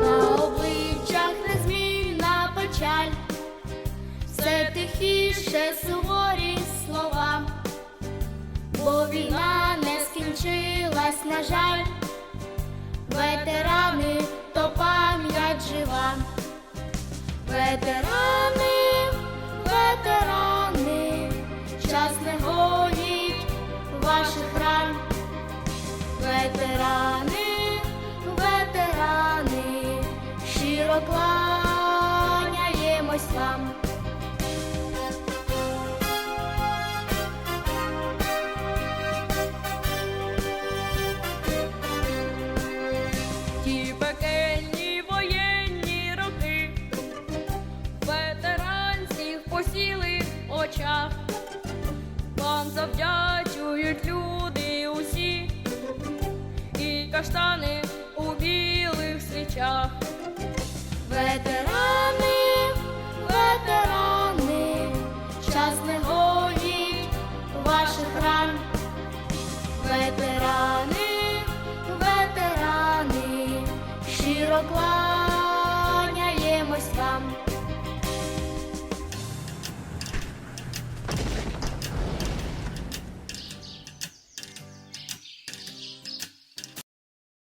На обличчях незмінна печаль, все тихіше суворі слова, бо війна не скінчилась, на жаль, ветерани то пам'ять жива, ветерани. Ветерани, очах, вам завдячують люди усі, і каштани у білих свічах, ветерани, ветерани, час не годіть ваших ран, ветерани, ветерани, щиро.